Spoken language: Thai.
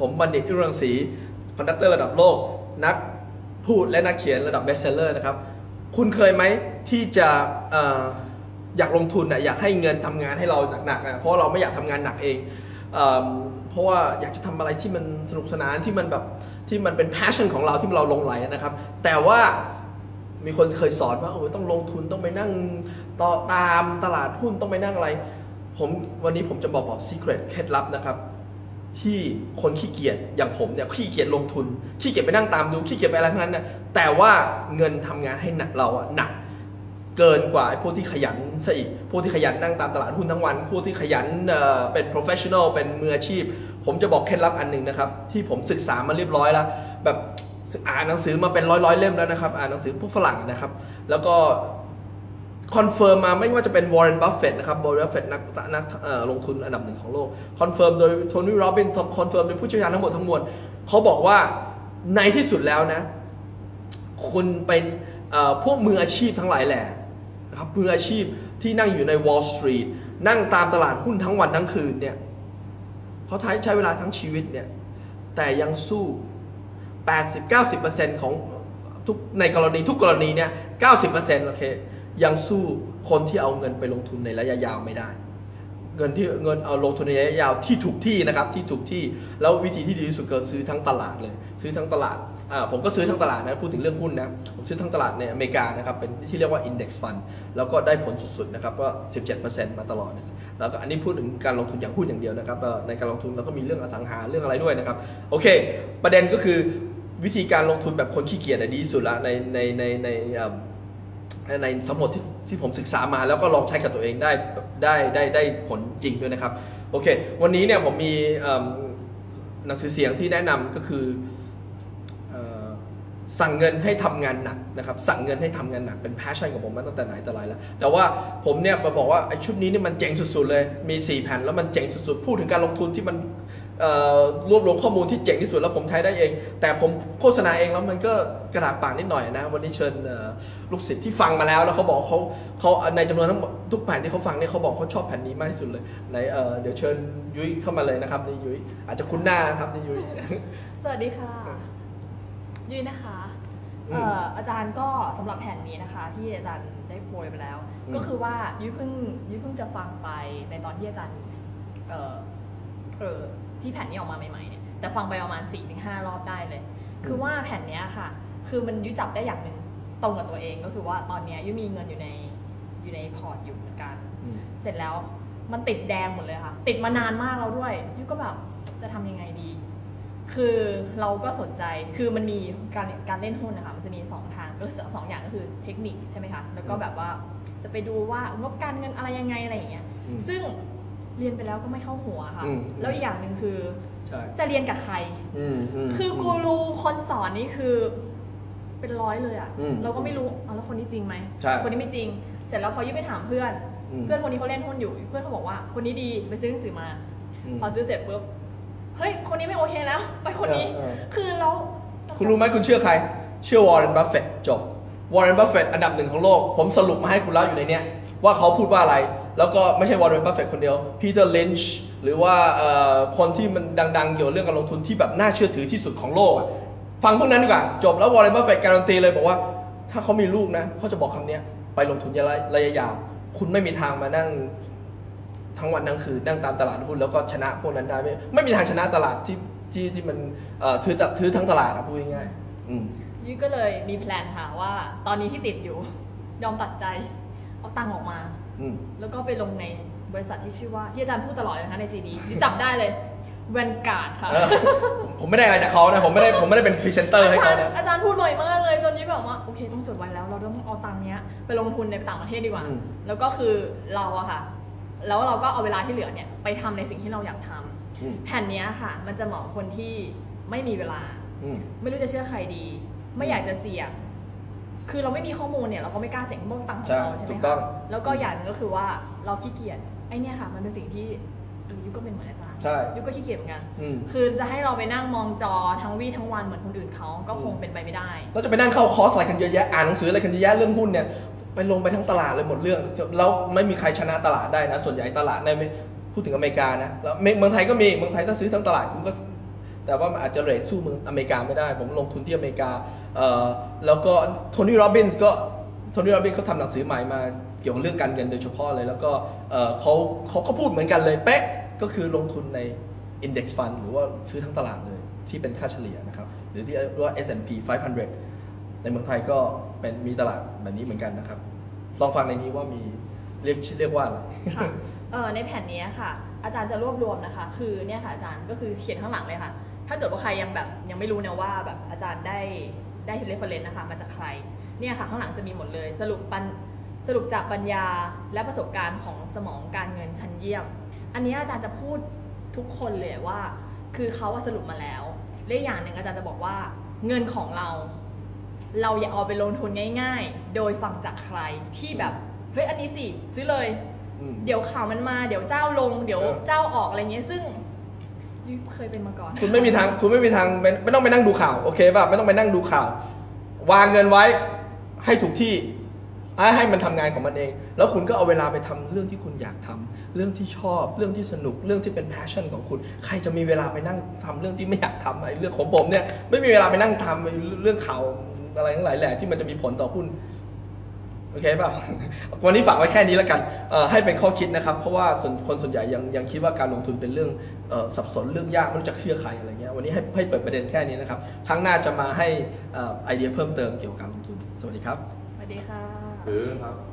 ผมบัณฑิตอิรังสีคอนดักเตอร์ระดับโลก นักพูดและนักเขียนระดับเบสเซลเลอร์นะครับ คุณเคยไหมที่จะออยากลงทุนนะอยากให้เงินทำงานให้เราหนักๆนะเพราะเราไม่อยากทำงานหนักเองเอเพราะว่าอยากจะทำอะไรที่มันสนุกสนานที่มันแบบที่มันเป็น passion ของเราที่เราลงไหลนะครับ แต่ว่ามีคนเคยสอนว่าโอ้ยต้องลงทุนต้องไปนั่งต่อตามตลาดหุ้นต้องไปนั่งอะไร ผมวันนี้ผมจะบอกบอก secret เคล็ดลับนะครับ ที่คนขี้เกียจอย่างผมเนี่ยขี้เกียจลงทุน ขี้เกียจไปนั่งตามดูขี้เกียจไปอะไรทั้งนั้นนะแต่ว่าเงินทำงานให้หนักเราอะหนัก เกินกว่าไอ้พวกที่ขยันซะอีกพวกที่ขยันนั่งตามตลาดหุ้นทั้งวันพวกที่ขยันเอ่อเป็น professional เป็นมืออาชีพ ผมจะบอกเคล็ดลับอันหนึ่งนะครับ ที่ผมศึกษามาเรียบร้อยแล้ว แบบอ่านหนังสือมาเป็นร้อยร้อยๆเล่มแล้วนะครับ อ่านหนังสือพวกฝรั่งนะครับ แล้วก็ คอนเฟิร์มมาไม่ว่าจะเป็นวอร์เรนบัฟเฟตนะครับวอร์เรนบัฟเฟตนักนักลงทุนอันดับหนึ่งของโลกคอนเฟิร์มโดยโทนี่โรบินคอนเฟิร์มโดยผู้เชี่ยวชาญทั้งหมดทั้งมวลเขาบอกว่าในที่สุดแล้วนะ คุณเป็นพวกมืออาชีพทั้งหลายแหละนะครับมืออาชีพที่นั่งอยู่ใน Wall Street นั่งตามตลาดหุ้นทั้งวันทั้งคืนเนี่ยเขาใช้ใช้เวลาทั้งชีวิตเนี่ย แต่ยังสู้ 80-90%ของทุกในกรณีทุกกรณีเนี่ย 90%โอเค ยังสู้คนที่เอาเงินไปลงทุนในระยะยาวไม่ได้ เงินที่เงินเอาลงทุนในระยะยาวที่ถูกที่นะครับที่ถูกที่แล้ววิธีที่ดีที่สุดก็ซื้อทั้งตลาดเลย ซื้อทั้งตลาดอ่าผมก็ซื้อทั้งตลาดนะพูดถึงเรื่องหุ้นนะผมซื้อทั้งตลาดในอเมริกานะครับเป็นที่เรียกว่า index fund แล้วก็ได้ผลสุดๆนะครับก็ 17%มาตลอด แล้วก็อันนี้พูดถึงการลงทุนอย่างหุ้นอย่างเดียวนะครับในการลงทุนเราก็มีเรื่องอสังหาเรื่องอะไรด้วยนะครับโอเค ประเด็นก็คือวิธีการลงทุนแบบคนขี้เกียจดีสุดละในในในใน ในสมมติที่ที่ผมศึกษามาแล้วก็ลองใช้กับตัวเองได้ได้ได้ได้ผลจริงด้วยนะครับ โอเค วันนี้เนี่ยผมมีหนังสือเสียงที่แนะนำก็คือ สั่งเงินให้ทำงานหนักนะครับสั่งเงินให้ทำงานหนักเป็น passion ของผมมาตั้งแต่ไหนแต่ไรแล้ว แต่ว่าผมเนี่ยมาบอกว่าไอ้ชุดนี้นี่มันเจ๋งสุด ๆ เลยมี 4 แผ่นแล้วมันเจ๋งสุดๆ พูดถึงการลงทุนที่มันรวบรวมข้อมูลที่เจ๋งที่สุดแล้วผมใช้ได้เอง แต่ผมโฆษณาเองแล้วมันก็กระดาษปากนิดหน่อยนะ วันนี้เชิญลูกศิษย์ที่ฟังมาแล้วแล้วเขาบอกเขาเขาในจำนวนทั้งทุกแผ่นที่เขาฟังเนี่ยเขาบอกเขาชอบแผ่นนี้มากที่สุดเลยไหนเเดี๋ยวเชิญยุ้ยเข้ามาเลยนะครับนี่ยุ้ยอาจจะคุ้นหน้านะครับนี่ยุ้ยสวัสดีค่ะ ยุ้ยนะคะอืมเอ่ออาจารย์ก็สำหรับแผ่นนี้นะคะ ที่อาจารย์ได้โปรยไปแล้ว อืม ก็คือว่ายุ้ยเพิ่งยุ้ยเพิ่งจะฟังไปในตอนที่อาจารย์เอ่อเออที่แผ่นนี้ออกมาใหม่ๆเนี่ยแต่ฟังไปประมาณ4ี่ถึงห้ารอบได้เลย คือว่าแผ่นเนี้ยค่ะ คือมันยุ้ยจับได้อย่างหนึ่งตรงกับตัวเองก็คือว่าตอนเนี้ยยุ้ยมีเงินอยู่ในอยู่ในพอร์ตอยู่เหมือนกัน อืม เสร็จแล้วมันติดแดงหมดเลยค่ะ ติดมานานมากแล้วด้วยยุ้ยก็แบบจะทำยังไงดี คือเราก็สนใจคือมันมีการการเล่นหุ้นนะคะมันจะมีสองทางก็คือสองอย่างก็คือเทคนิคใช่ไหมคะแล้วก็แบบว่าจะไปดูว่างบการเงินอะไรยังไงอะไรอย่างเงี้ยอืมซึ่งเรียนไปแล้วก็ไม่เข้าหัวค่ะอืมแล้วอีกอย่างหนึ่งคือใช่จะเรียนกับใครอืมมคือกูรูคนสอนนี่คือเป็นร้อยเลยอะอืมเราก็ไม่รู้เอาแล้วคนนี้จริงไหมใช่คนนี้ไม่จริง เสร็จแล้วพอยุ้ยไปถามเพื่อนอืมเพื่อนคนนี้เขาเล่นหุ้นอยู่ เพื่อนเขาบอกว่าคนนี้ดีไปซื้อหนังสือมาอืมพอซื้อเสร็จปุ๊บ เฮ้ย คนนี้ไม่โอเคแล้ว ไปคนนี้ เออเออ คือเราคุณรู้ไหมคุณเชื่อใคร เชื่อวอร์เรนบัฟเฟตจบวอร์เรนบัฟเฟตอันดับหนึ่งของโลก ผมสรุปมาให้คุณแล้วอยู่ในเนี้ยว่าเขาพูดว่าอะไร แล้วก็ไม่ใช่วอร์เรนบัฟเฟตคนเดียวพีเตอร์ลินช์หรือว่าเอ่อคนที่มันดังๆ เกี่ยวกับเรื่องการลงทุนที่แบบน่าเชื่อถือที่สุดของโลกอะฟังพวกนั้นดีกว่า จบแล้ววอร์เรนบัฟเฟตการันตีเลยบอกว่า ถ้าเขามีลูกนะเขาจะบอกคำเนี้ยไปลงทุนระยะระยะยาว คุณไม่มีทางมานั่ง ทั้งวันทั้งคืนนั่งตามตลาดหุ้นแล้วก็ชนะพวกนั้นได้ไม่ไม่มีทางชนะตลาดที่ที่ที่มันเอ่อถือถือทั้งตลาดอะพูดง่ายๆอืมยุ้ยก็เลยมีแพลนค่ะว่า ตอนนี้ที่ติดอยู่ ยอมตัดใจ เอาตังค์ออกมา อืมแล้วก็ไปลงในบริษัทที่ชื่อว่าที่อาจารย์พูดตลอดเลยนะคะในซีดียุ้ยจับได้เลยแวนการ์ดค่ะ เออผมผมไม่ได้อะไรจากเขานะผมไม่ได้ผมไม่ได้เป็นพรีเซนเตอร์ให้อาจาเขารย์นะ อาจารย์พูดบ่อยมากเลยจนยี่แบบว่าโอเคต้องจดไว้แล้ว เราต้องเอาตังค์เนี้ยไปลงทุนในต่างประเทศดีกว่า อืม แล้วก็คือเราอะค่ะ แล้วเราก็เอาเวลาที่เหลือเนี่ยไปทำในสิ่งที่เราอยากทำอืมแผ่นเนี้ยค่ะ มันจะเหมาะกับคนที่ไม่มีเวลาอืมไม่รู้จะเชื่อใครดี ไม่อยากจะเสี่ยง คือเราไม่มีข้อมูลเนี่ยเราก็ไม่กล้าเสี่ยงเพราะมันตังค์ของใช่เราใช่ไหมถูกต้อคะงแล้วก็อย่างหนึงก็คือว่าเราขี้เกียจไอเนี่ยค่ะ มันเป็นสิ่งที่เออยุก็เป็นเหมือนอาจารย์ใช่ยุก็ขี้เกียจเหมือนกันอืมคือจะให้เราไปนั่งมองจอทั้งวี่ทั้งวันเหมือนคนอื่นเขาก็คงเป็นไปไม่ได้เราจะไปนั่งเข้าคอร์สอะไรกันเยอะแยะอ่านหนังสืออะไรกันเยอะแยะเรื่องหุ้นเนี่ย ไปลงไปทั้งตลาดเลยหมดเรื่องแล้วไม่มีใครชนะตลาดได้นะ ส่วนใหญ่ตลาดในพูดถึงอเมริกานะแล้วเมืองไทยก็มีเมืองไทยถ้าซื้อทั้งตลาดคุณก็ แต่ว่าอาจจะเรทสู้เมืองอเมริกาไม่ได้ ผมลงทุนที่อเมริกาเอ่อแล้วก็โทนี่โรบินส์ก็โทนี่โรบินส์เขาทำหนังสือใหม่มาเกี่ยวกับเรื่องการเงินโดยเฉพาะเลย แล้วก็เอ่อเขาเขาก็พูดเหมือนกันเลยเป๊ะก็คือลงทุนใน Index Fund หรือว่าซื้อทั้งตลาดเลยที่เป็นค่าเฉลี่ยนะครับ หรือที่เรียกว่า S&P 500 ในเมืองไทยก็เป็นมีตลาดแบบนี้เหมือนกันนะครับ ลองฟังในนี้ว่ามีเรียกชื่อเรียกว่าอะไร ค่ะเออในแผ่นนี้ค่ะ อาจารย์จะรวบรวมนะคะ คือเนี่ยค่ะอาจารย์ก็คือเขียนข้างหลังเลยค่ะ ถ้าเกิดว่าใครยังแบบยังไม่รู้เนี่ยว่าแบบอาจารย์ได้ได้เรฟเฟรนซ์นะคะมาจากใครเนี่ยค่ะข้างหลังจะมีหมดเลย สรุปปัญสรุปจากปัญญาและประสบการณ์ของสมองการเงินชั้นเยี่ยม อันนี้อาจารย์จะพูดทุกคนเลยว่า คือเขาว่าสรุปมาแล้วและอีกอย่างหนึ่งอาจารย์จะบอกว่าเงินของเรา เราอย่าเอาไปลงทุนง่าย ๆ โดยฟังจากใครที่แบบเฮ้ยอันนี้สิซื้อเลย อืม เดี๋ยวข่าวมันมาเดี๋ยวเจ้าลง เดี๋ยวเออ เจ้าออกอะไรเงี้ยซึ่งยุ้ยเคยเป็นมาก่อน คุณไม่มีทางคุณไม่มีทางไม่ไม่ต้องไปนั่งดูข่าวโอเคป่ะไม่ต้องไปนั่งดูข่าว วางเงินไว้ให้ถูกที่ให้ให้มันทำงานของมันเอง แล้วคุณก็เอาเวลาไปทำเรื่องที่คุณอยากทำเรื่องที่ชอบ เรื่องที่สนุกเรื่องที่เป็น passion ของคุณ ใครจะมีเวลาไปนั่งทำเรื่องที่ไม่อยากทำไอ้เรื่องของผมเนี่ยไม่มีเวลาไปนั่งทำไอ้เรื่องข่าว อะไรทั้งหลายแหล่ที่มันจะมีผลต่อหุ้นโอเคเปล่าวันนี้ฝากไว้แค่นี้แล้วกันเอ่อให้เป็นข้อคิดนะครับ เพราะว่าส่วนคนส่วนใหญ่ยังยังคิดว่าการลงทุนเป็นเรื่องเอ่อสับสนเรื่องยากไม่รู้จะเชื่อใครอะไรเงี้ยวันนี้ให้ให้เปิดประเด็นแค่นี้นะครับ ครั้งหน้าจะมาให้เอ่อไอเดียเพิ่มเติมเกี่ยวกับการลงทุน สวัสดีครับ สวัสดีค่ะซื้อครับ